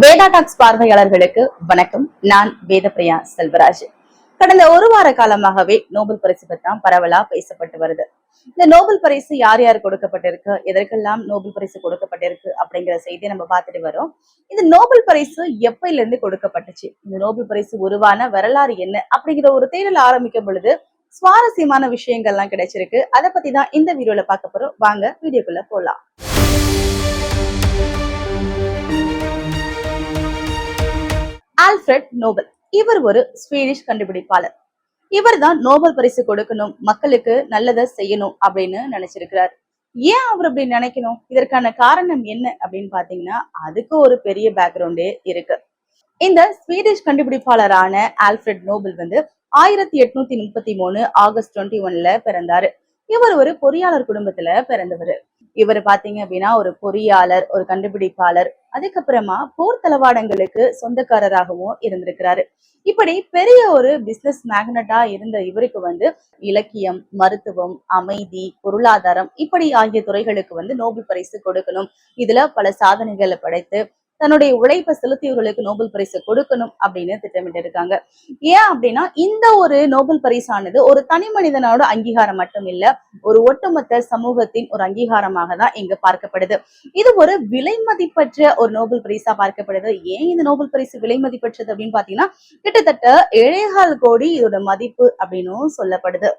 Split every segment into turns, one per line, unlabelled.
Veda tax பார்வையாளர்களுக்கு வணக்கம். நான் வேதப்பிரியா செல்வராஜ். கடந்த ஒரு வார காலமாகவே நோபல் பரிசு பற்றி தான் பரவலா பேசப்பட்டு வருது. இந்த நோபல் பரிசு யார் யார் கொடுக்கப்பட்டிருக்கு எதற்கெல்லாம் நோபல் பரிசு கொடுக்கப்பட்டிருக்கு அப்படிங்கிற செய்தியை நம்ம பார்த்துட்டு வரோம். இந்த நோபல் பரிசு எப்பையில இருந்து கொடுக்கப்பட்டுச்சு? இந்த நோபல் பரிசு உருவான வரலாறு என்ன அப்படிங்கிற ஒரு தேடல் ஆரம்பிக்கும் பொழுது சுவாரஸ்யமான விஷயங்கள்லாம் கிடைச்சிருக்கு. அதை பத்தி தான் இந்த வீடியோல பார்க்க போறோம். வாங்க வீடியோக்குள்ள போலாம். Alfred Nobel. இவர் ஒரு ஸ்வீடிஷ் கண்டுபிடிப்பாளர். இவர் தான் நோபல் பரிசு கொடுக்கணும் மக்களுக்கு நல்லதை செய்யணும் அப்படின்னு நினைச்சிருக்கிறார். ஏன் அவர் அப்படி நினைக்கணும்? இதற்கான காரணம் என்ன அப்படின்னு பாத்தீங்கன்னா அதுக்கு ஒரு பெரிய பேக்ரவுண்டே இருக்கு. இந்த ஸ்வீடிஷ் கண்டுபிடிப்பாளரான ஆல்ஃபிரட் நோபல் வந்து ஆயிரத்தி எட்நூத்தி முப்பத்தி மூணு ஆகஸ்ட் டுவெண்ட்டி ஒன்ல பிறந்தாரு. இவர் ஒரு பொறியாளர் குடும்பத்துல பிறந்தவர். இவர் பாத்தீங்க அப்படின்னா ஒரு பொறியாளர் ஒரு கண்டுபிடிப்பாளர். அதுக்கப்புறமா போர் தளவாடங்களுக்கு சொந்தக்காரராகவும் இருந்திருக்கிறாரு. இப்படி பெரிய ஒரு பிசினஸ் மேக்னட்டா இருந்த இவருக்கு வந்து இலக்கியம் மருத்துவம் அமைதி பொருளாதாரம் இப்படி ஆகிய துறைகளுக்கு வந்து நோபல் பரிசு கொடுக்கணும். இதுல பல சாதனைகளை படைத்து தன்னுடைய உழைப்பை செலுத்தியவர்களுக்கு நோபல் பரிசு கொடுக்கணும் அப்படின்னு திட்டமிட்டு இருக்காங்க ஏன் அப்படின்னா இந்த ஒரு நோபல் பரிசானது ஒரு தனி மனிதனோட அங்கீகாரம் மட்டும் இல்ல ஒரு ஒட்டுமொத்த சமூகத்தின் ஒரு அங்கீகாரமாக தான் இங்கு பார்க்கப்படுது. இது ஒரு விலை மதிப்பற்ற ஒரு நோபல் பரிசா பார்க்கப்படுது. ஏன் இந்த நோபல் பரிசு விலை மதிப்பற்றது அப்படின்னு பாத்தீங்கன்னா கிட்டத்தட்ட ஏழேகால் கோடி இதோட மதிப்பு அப்படின்னும் சொல்லப்படுது.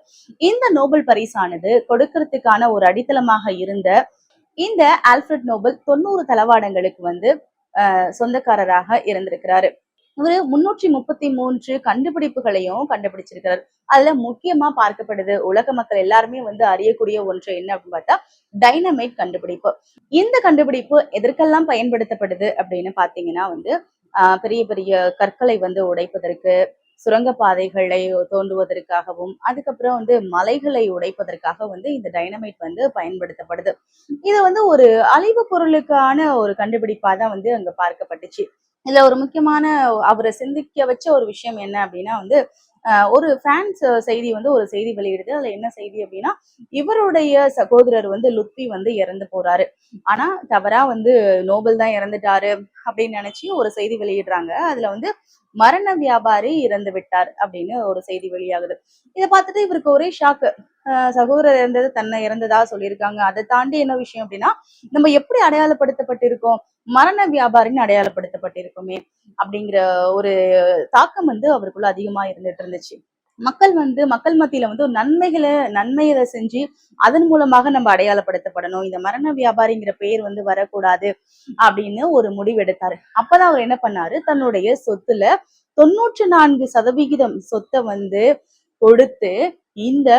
இந்த நோபல் பரிசானது கொடுக்கறதுக்கான ஒரு அடித்தளமாக இருந்த இந்த ஆல்ஃபிரட் நோபல் தொண்ணூறு தளவாடங்களுக்கு வந்து சொந்தக்காரராக இருந்திருக்கிறாரு. இவரு முன்னூற்றி முப்பத்தி மூன்று கண்டுபிடிப்புகளையும் கண்டுபிடிச்சிருக்கிறார். அதுல முக்கியமா பார்க்கப்படுது உலக மக்கள் எல்லாருமே வந்து அறியக்கூடிய ஒன்று என்ன அப்படின்னு பார்த்தா டைனமைட் கண்டுபிடிப்பு. இந்த கண்டுபிடிப்பு எதற்கெல்லாம் பயன்படுத்தப்படுது அப்படின்னு பாத்தீங்கன்னா வந்து ஆஹ் பெரிய பெரிய கற்களை வந்து உடைப்பதற்கு சுரங்கப்பாதைகளை தோண்டுவதற்காகவும் அதுக்கப்புறம் வந்து மலைகளை உடைப்பதற்காக வந்து இந்த டைனமைட் வந்து பயன்படுத்தப்படுது. இது வந்து ஒரு அழிவு பொருளுக்கான ஒரு கண்டுபிடிப்பா தான் வந்து அங்க பார்க்கப்பட்டுச்சு. இதுல ஒரு முக்கியமான அவரை சிந்திக்க வச்ச ஒரு விஷயம் என்ன அப்படின்னா வந்து ஒரு பிரான்ஸ் செய்தி வந்து ஒரு செய்தி வெளியிடுது. அதுல என்ன செய்தி அப்படின்னா இவருடைய சகோதரர் வந்து லுத்வி வந்து இறந்து போறாரு. ஆனா தவறா வந்து நோபல் தான் இறந்துட்டாரு அப்படின்னு நினைச்சு ஒரு செய்தி வெளியிடுறாங்க. அதுல வந்து மரண வியாபாரி இறந்து விட்டார் அப்படின்னு ஒரு செய்தி வெளியாகுது. இதை பார்த்துட்டு இவருக்கு ஒரே ஷாக்கு சகோதரர் இறந்தது தன்னை இறந்ததா சொல்லியிருக்காங்க. அதை தாண்டி என்ன விஷயம் அப்படின்னா நம்ம எப்படி அடையாளப்படுத்தப்பட்டிருக்கோம்? மரண வியாபாரின்னு அடையாளப்படுத்தப்பட்டிருக்கோமே அப்படிங்கிற ஒரு தாக்கம் வந்து அவருக்குள்ள அதிகமா இருந்துட்டு இருந்துச்சு. மக்கள் வந்து மக்கள் மத்தியில வந்து ஒரு நன்மைகளை நன்மையை செஞ்சு அதன் மூலமாக நம்ம அடையாளப்படுத்தப்படணும். இந்த மரண வியாபாரிங்கிற பெயர் வந்து வரக்கூடாது அப்படின்னு ஒரு முடிவு எடுத்தாரு. அப்பதான் அவர் என்ன பண்ணாரு? தன்னுடைய சொத்துல தொன்னூற்றி நான்கு சதவிகிதம் சொத்தை வந்து கொடுத்து இந்த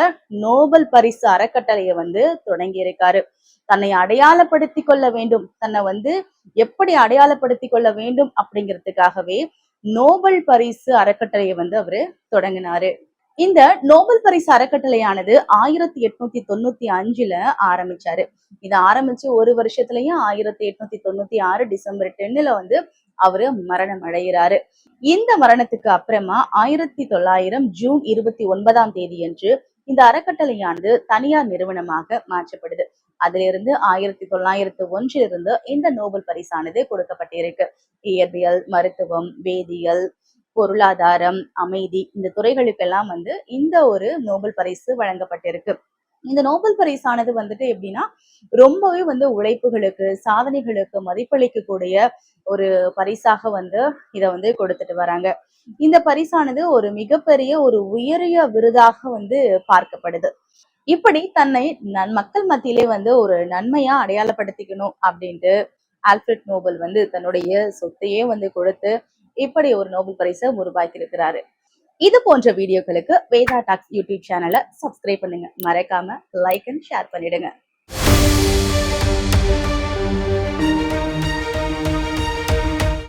நோபல் பரிசு அறக்கட்டளையை வந்து தொடங்கி இருக்காரு தன்னை அடையாளப்படுத்தி கொள்ள வேண்டும். தன்னை வந்து எப்படி அடையாளப்படுத்தி கொள்ள வேண்டும் அப்படிங்கிறதுக்காகவே நோபல் பரிசு அறக்கட்டளையை வந்து அவரு தொடங்கினாரு. இந்த நோபல் பரிசு அறக்கட்டளையானது ஆயிரத்தி எட்நூத்தி தொண்ணூத்தி அஞ்சுல ஆரம்பிச்சாரு. இதை ஆரம்பிச்சு ஒரு வருஷத்துலயும் ஆயிரத்தி எட்நூத்தி தொண்ணூத்தி ஆறு டிசம்பர் டென்னுல வந்து அவரு மரணம் அடைகிறாரு. இந்த மரணத்துக்கு அப்புறமா ஆயிரத்தி தொள்ளாயிரம் ஜூன் இருபத்தி ஒன்பதாம் தேதி அன்று இந்த அறக்கட்டளையானது தனியார் நிறுவனமாக மாற்றப்படுது. அதிலிருந்து ஆயிரத்தி தொள்ளாயிரத்து ஒன்றிலிருந்து இந்த நோபல் பரிசானது கொடுக்கப்பட்டிருக்கு. இயற்பியல் மருத்துவம் வேதியியல் பொருளாதாரம் அமைதி இந்த துறைகளுக்கெல்லாம் வந்து இந்த ஒரு நோபல் பரிசு வழங்கப்பட்டிருக்கு. இந்த நோபல் பரிசானது வந்துட்டு எப்படின்னா ரொம்பவே வந்து உழைப்புகளுக்கு சாதனைகளுக்கு மதிப்பளிக்கக்கூடிய ஒரு பரிசாக வந்து இதை வந்து கொடுத்துட்டு வராங்க. இந்த பரிசானது ஒரு மிகப்பெரிய ஒரு உயரிய விருதாக வந்து பார்க்கப்படுது. இப்படி தன்னை நன் மக்கள் மத்தியிலே வந்து ஒரு நன்மையா அடையாளப்படுத்திக்கணும் அப்படின்ட்டு ஆல்ஃபிரட் நோபல் வந்து தன்னுடைய சொத்தையே வந்து கொடுத்து இப்படி ஒரு நோபல் பரிசை உருவாக்கியிருக்கிறாரு. இது போன்ற வீடியோக்களுக்கு வேதா டாக்ஸ் யூடியூப் சேனலை சப்ஸ்கிரைப் பண்ணுங்க. மறக்காம லைக் அண்ட் ஷேர் பண்ணிடுங்க.